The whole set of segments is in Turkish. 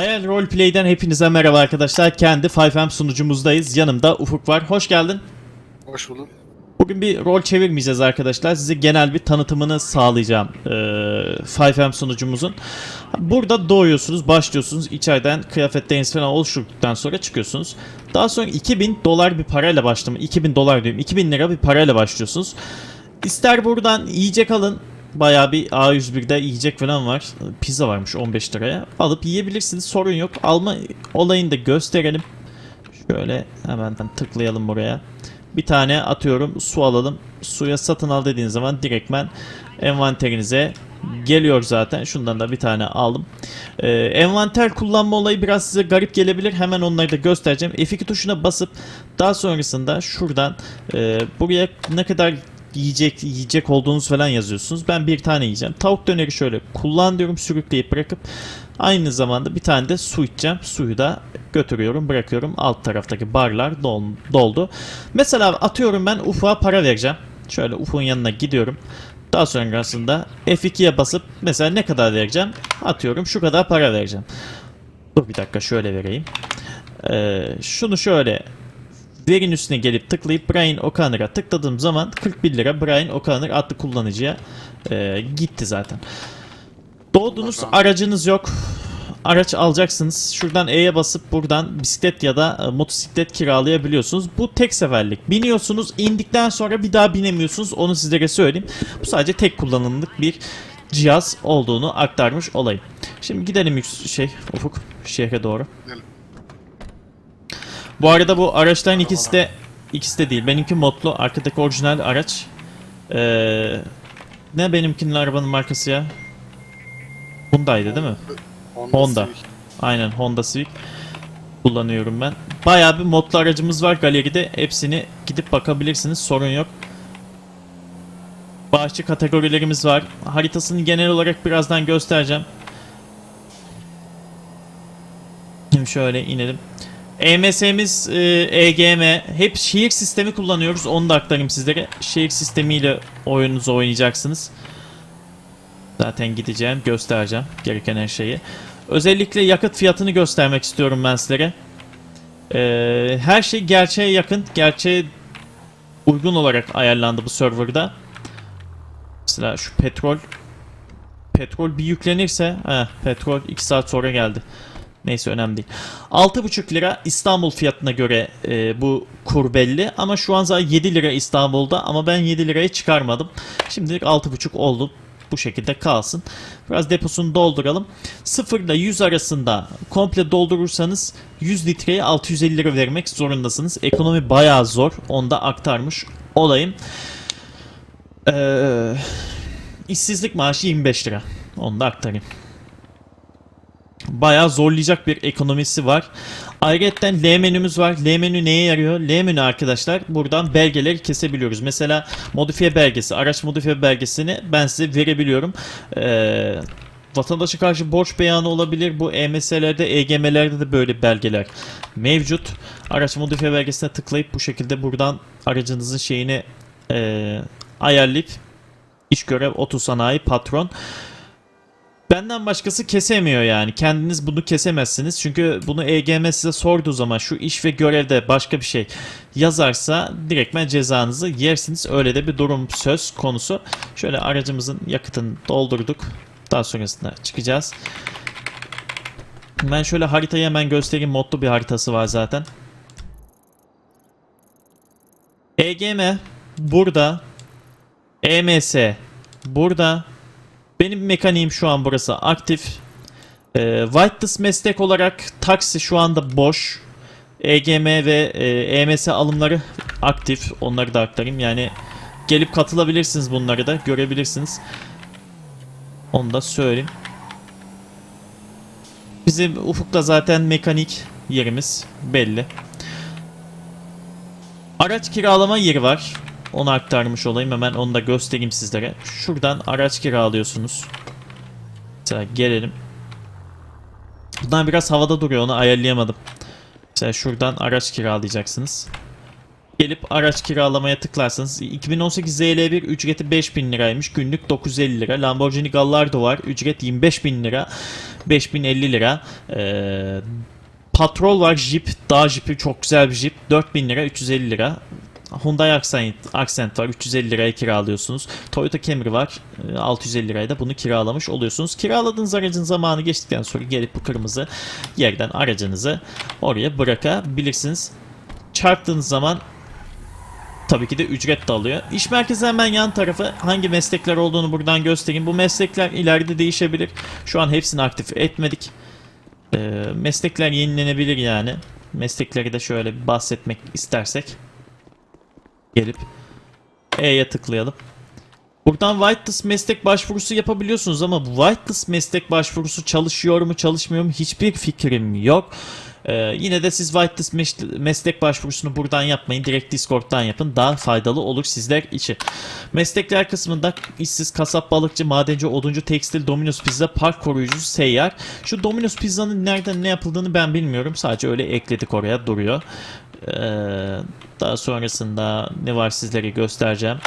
Hayal Roleplay'den hepinize merhaba arkadaşlar. Kendi 5M sunucumuzdayız. Yanımda Ufuk var. Hoş geldin. Hoş bulduk. Bugün bir rol çevirmeyeceğiz arkadaşlar. Size genel bir tanıtımını sağlayacağım ee, 5M sunucumuzun. Burada doğuyorsunuz, başlıyorsunuz. İçeriden kıyafetleriniz falan oluşturduktan sonra çıkıyorsunuz. Daha sonra 2000 dolar bir parayla başlama. 2000 dolar diyorum. 2000 lira bir parayla başlıyorsunuz. İster buradan yiyecek alın. Bayağı bir A101'de yiyecek falan var. Pizza varmış 15 liraya. Alıp yiyebilirsiniz sorun yok. Alma olayını da gösterelim. Şöyle hemen tıklayalım buraya. Bir tane atıyorum su alalım. Suya satın al dediğiniz zaman direktmen envanterinize geliyor zaten. Şundan da bir tane aldım. Ee, envanter kullanma olayı biraz size garip gelebilir. Hemen onları da göstereceğim. F2 tuşuna basıp daha sonrasında şuradan e, buraya ne kadar yiyecek yiyecek olduğunuz falan yazıyorsunuz. Ben bir tane yiyeceğim. Tavuk döneri şöyle kullan diyorum sürükleyip bırakıp aynı zamanda bir tane de su içeceğim. Suyu da götürüyorum bırakıyorum. Alt taraftaki barlar dol- doldu. Mesela atıyorum ben Ufuk'a para vereceğim. Şöyle Ufuk'un yanına gidiyorum. Daha sonrasında F2'ye basıp mesela ne kadar vereceğim? Atıyorum şu kadar para vereceğim. Dur bir dakika şöyle vereyim. Ee, şunu şöyle verin üstüne gelip tıklayıp Brian O'Connor'a tıkladığım zaman 41 lira Brian O'Connor adlı kullanıcıya e, gitti zaten. Doğdunuz aracınız yok. Araç alacaksınız. Şuradan E'ye basıp buradan bisiklet ya da e, motosiklet kiralayabiliyorsunuz. Bu tek seferlik. Biniyorsunuz. indikten sonra bir daha binemiyorsunuz. Onu sizlere söyleyeyim. Bu sadece tek kullanımlık bir cihaz olduğunu aktarmış olayım. Şimdi gidelim şey Ufuk şehre doğru. Gidelim. Bu arada bu araçların ikisi de ikisi de değil. Benimki modlu. Arkadaki orijinal araç. Ee, ne benimkinin arabanın markası ya? Hyundai'di değil mi? Honda. Civic. Aynen Honda Civic kullanıyorum ben. Bayağı bir modlu aracımız var galeride. Hepsini gidip bakabilirsiniz. Sorun yok. Bağışçı kategorilerimiz var. Haritasını genel olarak birazdan göstereceğim. Şimdi şöyle inelim. EMS'miz, e, EGM, hep şehir sistemi kullanıyoruz. Onu da aktarayım sizlere. Şehir sistemiyle oyununuzu oynayacaksınız. Zaten gideceğim, göstereceğim gereken her şeyi. Özellikle yakıt fiyatını göstermek istiyorum ben sizlere. Ee, her şey gerçeğe yakın, gerçeğe uygun olarak ayarlandı bu serverda. Mesela şu petrol petrol bir yüklenirse, heh, petrol 2 saat sonra geldi. Neyse önemli değil. 6,5 lira İstanbul fiyatına göre e, bu kur belli ama şu an zaten 7 lira İstanbul'da ama ben 7 liraya çıkarmadım. Şimdilik 6,5 oldu. Bu şekilde kalsın. Biraz deposunu dolduralım. 0 ile 100 arasında komple doldurursanız 100 litreye 650 lira vermek zorundasınız. Ekonomi bayağı zor. Onu da aktarmış olayım. Ee, işsizlik maaşı 25 lira. Onu da aktarayım bayağı zorlayacak bir ekonomisi var. Ayrıca L menümüz var. L menü neye yarıyor? L menü arkadaşlar buradan belgeleri kesebiliyoruz. Mesela modifiye belgesi, araç modifiye belgesini ben size verebiliyorum. Ee, vatandaşa karşı borç beyanı olabilir. Bu EMS'lerde, EGM'lerde de böyle belgeler mevcut. Araç modifiye belgesine tıklayıp bu şekilde buradan aracınızın şeyini ee, ayarlayıp iş görev, otosanayi, patron Benden başkası kesemiyor yani. Kendiniz bunu kesemezsiniz. Çünkü bunu EGM size sorduğu zaman şu iş ve görevde başka bir şey yazarsa direktmen cezanızı yersiniz. Öyle de bir durum söz konusu. Şöyle aracımızın yakıtını doldurduk. Daha sonrasında çıkacağız. Ben şöyle haritayı hemen göstereyim. Modlu bir haritası var zaten. EGM burada. EMS burada. Benim mekaniğim şu an burası aktif. Ee, Whitelist meslek olarak taksi şu anda boş. EGM ve e, EMS alımları aktif. Onları da aktarayım. Yani gelip katılabilirsiniz bunları da görebilirsiniz. Onu da söyleyeyim. Bizim ufukta zaten mekanik yerimiz belli. Araç kiralama yeri var. Onu aktarmış olayım. Hemen onu da göstereyim sizlere. Şuradan araç kiralıyorsunuz. Mesela gelelim. Bundan biraz havada duruyor. Onu ayarlayamadım. Mesela şuradan araç kiralayacaksınız. gelip araç kiralamaya tıklarsanız 2018 ZL1 ücreti 5000 liraymış. Günlük 950 lira. Lamborghini Gallardo var. Ücret 25 bin lira. 5050 lira. Ee, Patrol var. Jeep. Dağ Jeep'i çok güzel bir Jeep. 4000 lira 350 lira. Hyundai Accent, Accent var 350 liraya kiralıyorsunuz. Toyota Camry var e, 650 liraya da bunu kiralamış oluyorsunuz. Kiraladığınız aracın zamanı geçtikten sonra gelip bu kırmızı yerden aracınızı oraya bırakabilirsiniz. Çarptığınız zaman tabii ki de ücret de alıyor. İş merkezi hemen yan tarafı hangi meslekler olduğunu buradan göstereyim. Bu meslekler ileride değişebilir. Şu an hepsini aktif etmedik. Ee, meslekler yenilenebilir yani. Meslekleri de şöyle bahsetmek istersek gelip E'ye tıklayalım. Buradan whitelist meslek başvurusu yapabiliyorsunuz ama bu whitelist meslek başvurusu çalışıyor mu çalışmıyor mu hiçbir fikrim yok. Ee, yine de siz whitelist mes- meslek başvurusunu buradan yapmayın. Direkt Discord'dan yapın. Daha faydalı olur sizler için. Meslekler kısmında işsiz, kasap, balıkçı, madenci, oduncu, tekstil, Domino's Pizza, park koruyucusu, seyyar. Şu Domino's Pizza'nın nereden ne yapıldığını ben bilmiyorum. Sadece öyle ekledik oraya duruyor. Ee, daha sonrasında ne var sizlere göstereceğim.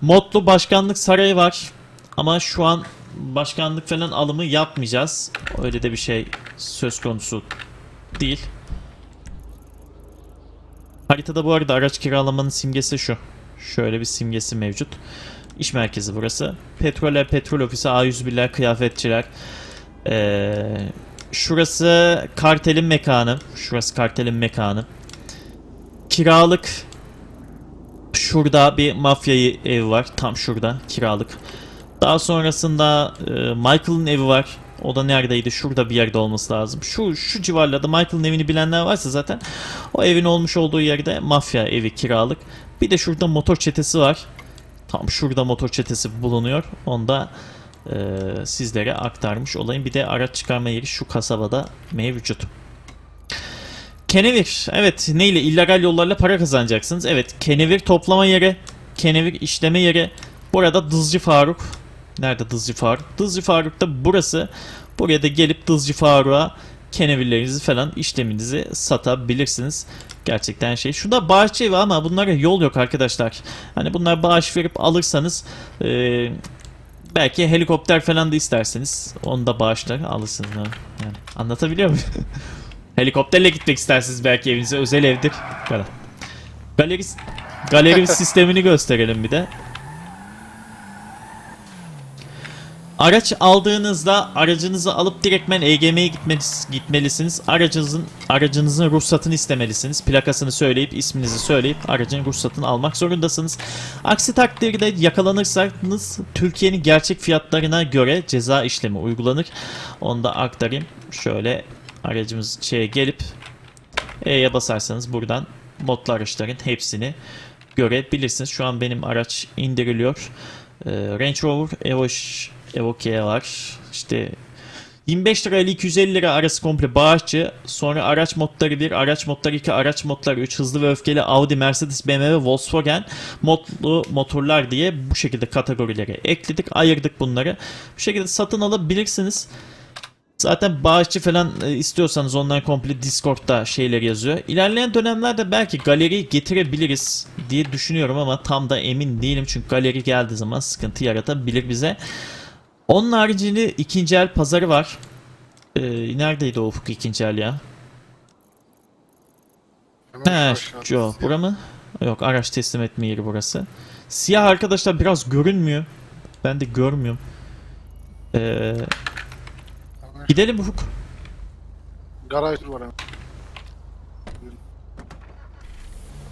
Modlu başkanlık sarayı var. Ama şu an başkanlık falan alımı yapmayacağız. Öyle de bir şey söz konusu değil. Haritada bu arada araç kiralamanın simgesi şu. Şöyle bir simgesi mevcut. İş merkezi burası. Petroller, petrol ofisi, A101'ler, kıyafetçiler. Ee, şurası kartelin mekanı. Şurası kartelin mekanı. Kiralık Şurada bir mafya evi var. Tam şurada kiralık. Daha sonrasında e, Michael'ın evi var. O da neredeydi? Şurada bir yerde olması lazım. Şu şu civarlarda Michael'ın evini bilenler varsa zaten o evin olmuş olduğu yerde mafya evi kiralık. Bir de şurada motor çetesi var. Tam şurada motor çetesi bulunuyor. Onu da e, sizlere aktarmış olayım. Bir de araç çıkarma yeri şu kasabada mevcut. Kenevir. Evet neyle? illegal yollarla para kazanacaksınız. Evet kenevir toplama yeri. Kenevir işleme yeri. Burada Dızcı Faruk. Nerede Dızcı Faruk? Dızcı Faruk da burası. Buraya da gelip Dızcı Faruk'a kenevirlerinizi falan işleminizi satabilirsiniz. Gerçekten şey. Şurada bağışçı evi ama bunlara yol yok arkadaşlar. Hani bunlar bağış verip alırsanız eee belki helikopter falan da isterseniz onu da bağışlar alırsınız. Yani anlatabiliyor muyum? Helikopterle gitmek istersiniz belki evinize özel evdir. Böyle. Galeri, galeri sistemini gösterelim bir de. Araç aldığınızda aracınızı alıp direktmen EGM'ye gitmelisiniz. Aracınızın aracınızın ruhsatını istemelisiniz. Plakasını söyleyip isminizi söyleyip aracın ruhsatını almak zorundasınız. Aksi takdirde yakalanırsanız Türkiye'nin gerçek fiyatlarına göre ceza işlemi uygulanır. Onu da aktarayım. Şöyle aracımız şeye gelip E'ye basarsanız buradan modlu araçların hepsini görebilirsiniz. Şu an benim araç indiriliyor. Ee, Range Rover Evo, Evoque var. İşte 25 lira ile 250 lira arası komple bağışçı. Sonra araç modları 1, araç modları 2, araç modları 3, hızlı ve öfkeli Audi, Mercedes, BMW, Volkswagen modlu motorlar diye bu şekilde kategorilere ekledik, ayırdık bunları. Bu şekilde satın alabilirsiniz. Zaten bağışçı falan e, istiyorsanız onlar komple Discord'da şeyler yazıyor. İlerleyen dönemlerde belki galeri getirebiliriz diye düşünüyorum ama tam da emin değilim. Çünkü galeri geldiği zaman sıkıntı yaratabilir bize. Onun haricinde ikinci el pazarı var. Ee, neredeydi o ufuk ikinci el ya? He, Joe. Bura mı? Yok araç teslim etme yeri burası. Siyah arkadaşlar biraz görünmüyor. Ben de görmüyorum. Ee, Hemen gidelim ufuk. Garaj var hemen.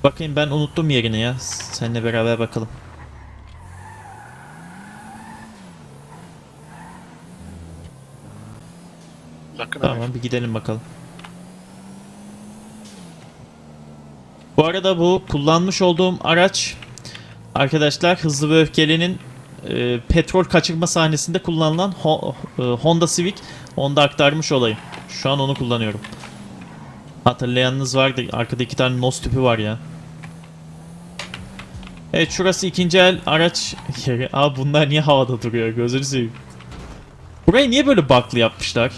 Bakayım ben unuttum yerini ya. Seninle beraber bakalım. Hemen. Tamam bir gidelim bakalım. Bu arada bu kullanmış olduğum araç arkadaşlar Hızlı ve Öfkeli'nin e, petrol kaçırma sahnesinde kullanılan Ho- e, Honda Civic. Onu da aktarmış olayım. Şu an onu kullanıyorum. Hatırlayanınız vardı. Arkada iki tane NOS tüpü var ya. Evet şurası ikinci el araç yeri. Abi bunlar niye havada duruyor? Gözünü seveyim. Burayı niye böyle baklı yapmışlar?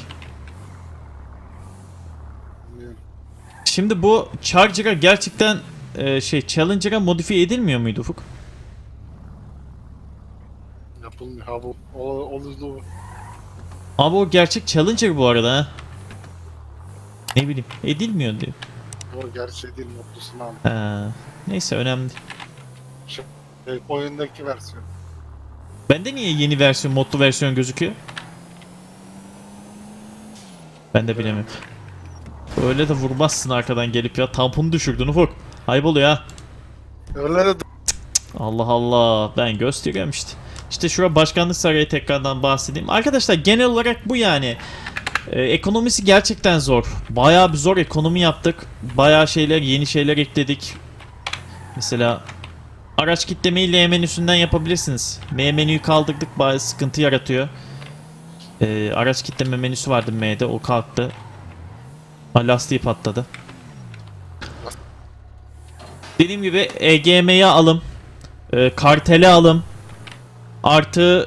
Şimdi bu Charger'a gerçekten e, şey Challenger'a modifiye edilmiyor muydu Ufuk? Yapılmıyor. Ha bu. O, olurdu. Abi o gerçek Challenger bu arada ha. Ne bileyim edilmiyor diyor. O gerçek değil mutlusun ama. Ha, neyse önemli değil. Şey, oyundaki versiyon. Bende niye yeni versiyon, modlu versiyon gözüküyor? Ben de bilemiyorum. Öyle de vurmazsın arkadan gelip ya. Tamponu düşürdün ufuk. Ayıp oluyor ha. Öyle de Allah Allah. Ben gösteriyorum işte. İşte şura başkanlık sarayı tekrardan bahsedeyim. Arkadaşlar genel olarak bu yani. Ee, ekonomisi gerçekten zor. Bayağı bir zor ekonomi yaptık. Bayağı şeyler, yeni şeyler ekledik. Mesela araç kitlemeyi L menüsünden yapabilirsiniz. M menüyü kaldırdık bayağı sıkıntı yaratıyor. Ee, araç kitleme menüsü vardı M'de o kalktı. Ha, lastiği patladı. Dediğim gibi EGM'ye alım. E, kartele alım. Artı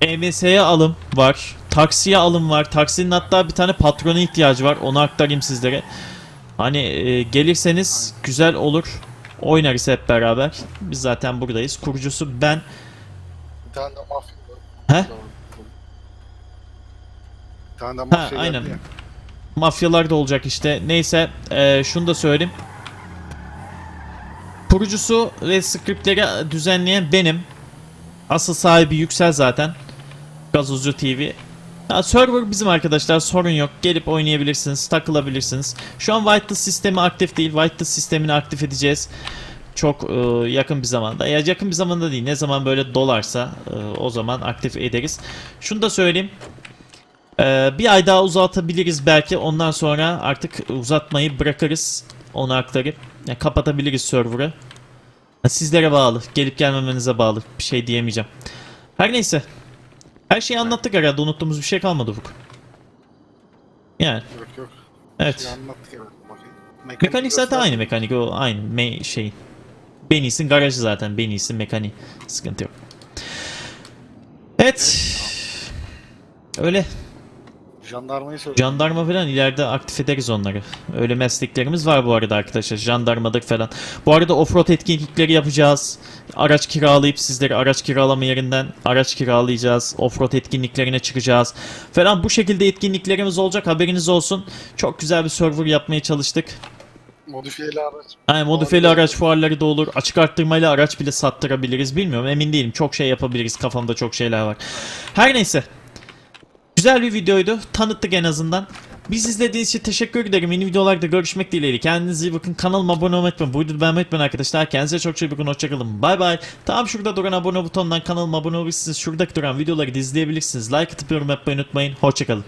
e, EMS'ye alım var. Taksiye alım var. Taksinin hatta bir tane patrona ihtiyacı var. Onu aktarayım sizlere. Hani e, gelirseniz güzel olur. Oynarız hep beraber. Biz zaten buradayız. Kurucusu ben. bir tane de mafya. He? Bir tane de mafya geldi aynen. ya. Mafyalar da olacak işte. Neyse e, şunu da söyleyeyim. Kurucusu ve skriptleri düzenleyen benim. Asıl sahibi Yüksel zaten. Gazozcu TV. Ha, server bizim arkadaşlar sorun yok. Gelip oynayabilirsiniz, takılabilirsiniz. Şu an whitelist sistemi aktif değil. Whitelist sistemini aktif edeceğiz. Çok e, yakın bir zamanda. Ya yakın bir zamanda değil. Ne zaman böyle dolarsa e, o zaman aktif ederiz. Şunu da söyleyeyim. Ee, bir ay daha uzatabiliriz belki. Ondan sonra artık uzatmayı bırakırız. Onu aktarıp yani kapatabiliriz server'ı. Sizlere bağlı. Gelip gelmemenize bağlı. Bir şey diyemeyeceğim. Her neyse. Her şeyi anlattık herhalde. Unuttuğumuz bir şey kalmadı Ufuk. Yani Yok yok. evet. Şey anlattık evet. Bakayım. Mekanik zaten aynı mekanik. O aynı me şey. Beni'sin garajı zaten. Beni'sin mekaniği. Sıkıntı yok. Evet. Öyle. Jandarmayı söyle. Jandarma falan ileride aktif ederiz onları. Öyle mesleklerimiz var bu arada arkadaşlar. Jandarmadık falan. Bu arada offroad etkinlikleri yapacağız. Araç kiralayıp sizleri araç kiralama yerinden araç kiralayacağız. Offroad etkinliklerine çıkacağız. Falan bu şekilde etkinliklerimiz olacak. Haberiniz olsun. Çok güzel bir server yapmaya çalıştık. Modifiyeli araç. Yani modifiyeli araç fuarları da olur. Açık arttırmayla araç bile sattırabiliriz. Bilmiyorum emin değilim. Çok şey yapabiliriz. Kafamda çok şeyler var. Her neyse. Güzel bir videoydu. Tanıttık en azından. Biz izlediğiniz için teşekkür ederim. Yeni videolarda görüşmek dileğiyle. Kendinize iyi bakın. Kanalıma abone olmayı unutmayın. Bu videoyu arkadaşlar. Kendinize çok çok iyi bakın. Hoşçakalın. Bay bay. Tam şurada duran abone butonundan kanalıma abone olabilirsiniz. Şuradaki duran videoları da izleyebilirsiniz. Like atıp yorum yapmayı unutmayın. Hoşçakalın.